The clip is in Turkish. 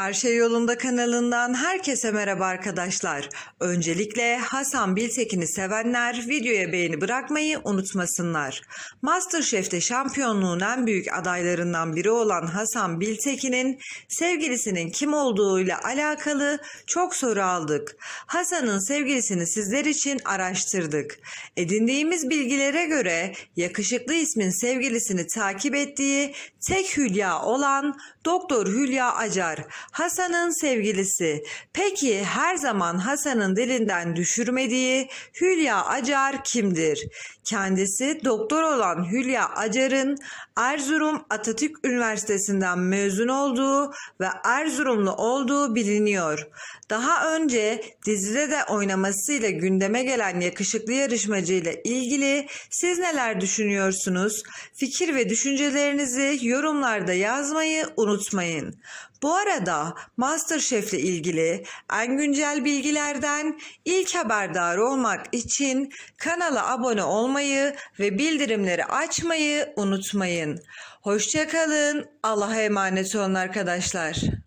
Her Şey Yolunda kanalından herkese merhaba arkadaşlar. Öncelikle Hasan Biltekin'i sevenler videoya beğeni bırakmayı unutmasınlar. Masterchef'te şampiyonluğun en büyük adaylarından biri olan Hasan Biltekin'in sevgilisinin kim olduğuyla alakalı çok soru aldık. Hasan'ın sevgilisini sizler için araştırdık. Edindiğimiz bilgilere göre yakışıklı ismin sevgilisini takip ettiği tek Hülya olan Doktor Hülya Acar, Hasan'ın sevgilisi. Peki her zaman Hasan'ın dilinden düşürmediği Hülya Acar kimdir? Kendisi doktor olan Hülya Acar'ın Erzurum Atatürk Üniversitesi'nden mezun olduğu ve Erzurumlu olduğu biliniyor. Daha önce dizide de oynamasıyla gündeme gelen yakışıklı yarışmacı ile ilgili siz neler düşünüyorsunuz? Fikir ve düşüncelerinizi yorumlarda yazmayı unutmayın. Bu arada MasterChef ile ilgili en güncel bilgilerden ilk haberdar olmak için kanala abone olmayı ve bildirimleri açmayı unutmayın. Hoşçakalın. Allah'a emanet olun arkadaşlar.